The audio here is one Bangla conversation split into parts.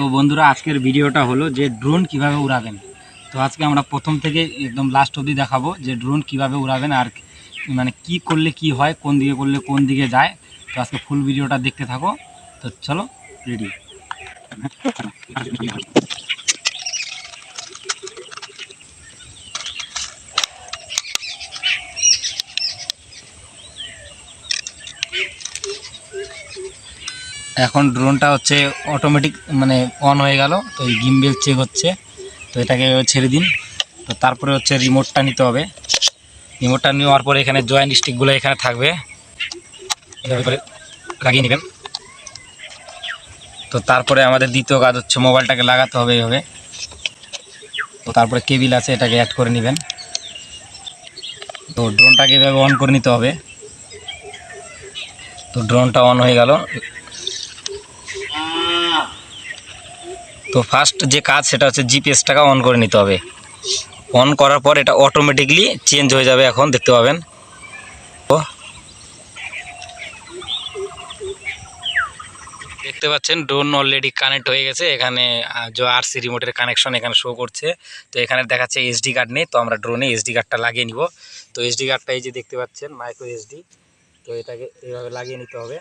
তো বন্ধুরা, আজকের ভিডিওটা হলো যে ড্রোন কীভাবে উড়াবেন। তো আজকে আমরা প্রথম থেকে একদম লাস্ট অবধি দেখাবো যে ড্রোন কীভাবে উড়াবেন আর মানে কি করলে কি হয়, কোন দিকে করলে কোন দিকে যায়। তো আজকে ফুল ভিডিওটা দেখতে থাকো। তো চলো রেডি এখন ড্রোনটা হচ্ছে অটোমেটিক মানে অন হয়ে গেল, তো এই গিম্বেল চেক হচ্ছে, তো এটাকে ছেড়ে দিন। তো তারপরে হচ্ছে রিমোটটা নিতে হবে। রিমোটটা নেওয়ার পরে এখানে জয়েন্ট স্টিকগুলো এখানে থাকবে। এভাবে লাগিয়ে নেবেন। তো তারপরে আমাদের দ্বিতীয় কাজ হচ্ছে মোবাইলটাকে লাগাতে হবে এইভাবে তো তারপরে কেবিল আছে, এটাকে অ্যাড করে নেবেন। তো ড্রোনটাকে এভাবে অন করে নিতে হবে। তো ড্রোনটা অন হয়ে গেল। তো ফার্স্ট যে কাজ সেটা হচ্ছে জিপিএসটাকে অন করে নিতে হবে। অন করার পর এটা অটোমেটিকলি চেঞ্জ হয়ে যাবে এখন, দেখতে পাবেন। ও দেখতে পাচ্ছেন ড্রোন অলরেডি কানেক্ট হয়ে গেছে। এখানে যে আরসি রিমোটের কানেকশন এখানে শো করছে। তো এখানে দেখাচ্ছে এসডি কার্ড নেই, তো আমরা ড্রোনে এসডি কার্ডটা লাগিয়ে নিব। তো এসডি কার্ডটা এই যে দেখতে পাচ্ছেন মাইক্রো এসডি তো এটাকে এইভাবে লাগিয়ে নিতে হবে।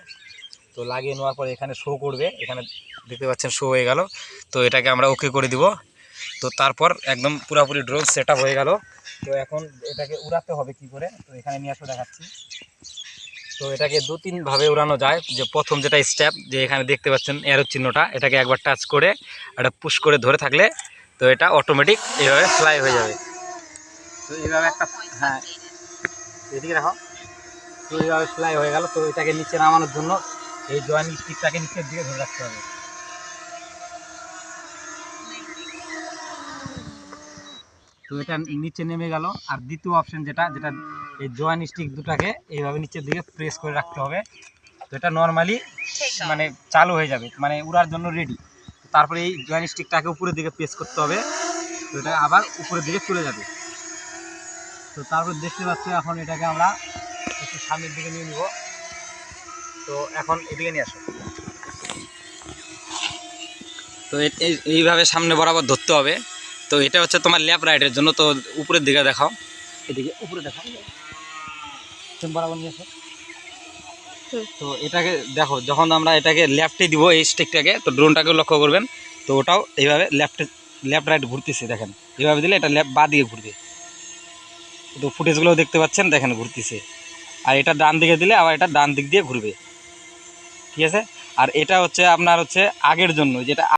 তো লাগিয়ে নেওয়ার পর এখানে শো করবে। এখানে দেখতে পাচ্ছেন শো হয়ে গেল। তো এটাকে আমরা ওকে করে দিব। তো তারপর একদম পুরোপুরি ড্রোন সেট হয়ে গেল। তো এখন এটাকে উড়াতে হবে কি করে? তো এখানে নিয়ে আসো দেখাচ্ছি। তো এটাকে দু তিনভাবে উড়ানো যায়। যে প্রথম যেটা স্টেপ যে এখানে দেখতে পাচ্ছেন এরো চিহ্নটা, এটাকে একবার টাচ করে এটা পুশ করে ধরে থাকলে তো এটা অটোমেটিক এইভাবে ফ্লাই হয়ে যাবে। তো এইভাবে একটা হ্যাঁ এদিকে রাখো তো এইভাবে ফ্লাই হয়ে গেল। তো এটাকে নিচে নামানোর জন্য এই জয়েন্ট স্টিকটাকে নিচের দিকে ধরে রাখতে হবে। তো এটা নিচে নেমে গেল। আর দ্বিতীয় অপশন যেটা যেটা এই জয়েন্ট স্টিক দুটাকে এইভাবে নিচের দিকে প্রেস করে রাখতে হবে। তো এটা নর্মালি মানে চালু হয়ে যাবে মানে উড়ার জন্য রেডি তারপরে এই জয়েন্ট স্টিকটাকে উপরের দিকে প্রেস করতে হবে। তো এটা আবার উপরের দিকে চলে যাবে। তো তারপর দেখতে পাচ্ছি এখন এটাকে আমরা একটু সামনের দিকে নিয়ে নিব। তো এখন এদিকে নিয়ে আসো। তো এই- এইভাবে সামনে বরাবর ধরতে হবে। তো এটা হচ্ছে তোমার ল্যাপ রাইডের জন্য। তো উপরের দিকে দেখাও। এদিকে উপরে দেখাও। তুমি বরাবর নিয়ে আসো। তো এটাকে দেখো যখন আমরা এটাকে লেফটে দিব এই স্টিকটাকে তো ড্রোনটাকেও লক্ষ্য করবেন। তো ওটাও এইভাবে লেফটে লেফট রাইট ঘুরতেছে দেখেন। এইভাবে দিলে এটা লেফট বা দিকে ঘুরবে। তো ফুটেজগুলো দেখতে পাচ্ছেন দেখেন ঘুরতেছে। আর এটা ডান দিকে দিলে আবার এটা ডান দিক দিয়ে ঘুরবে। ঠিক আছে? আর এটা হচ্ছে আপনার হচ্ছে আগের জন্য যেটা